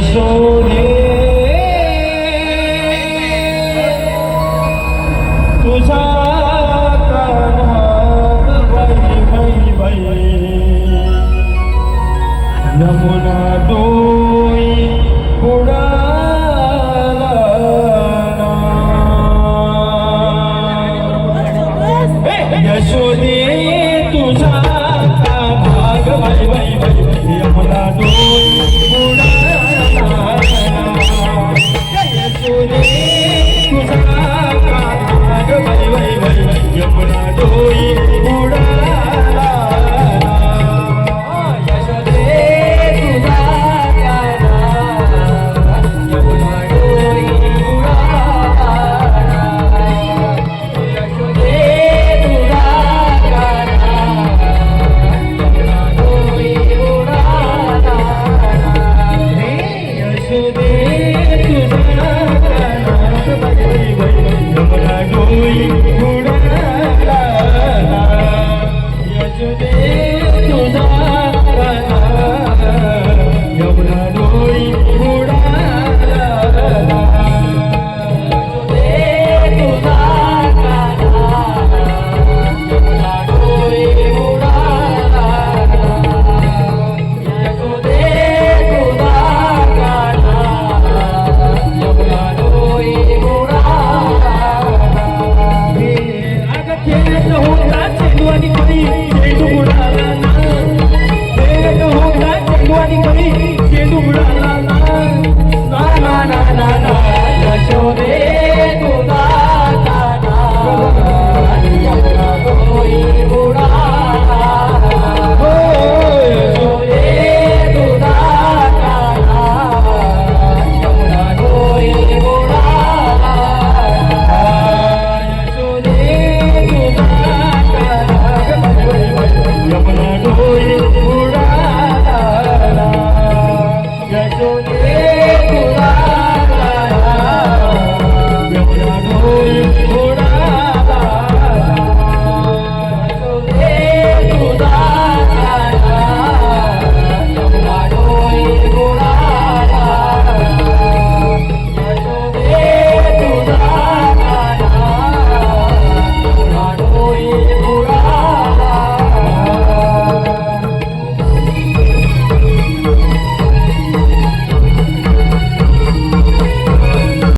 शोधे तुझा नमुना दोई पुढा यशोदे तुझा भाग भाई भाई भाई यमुना दोई पुढा ચેડું ઉડાલા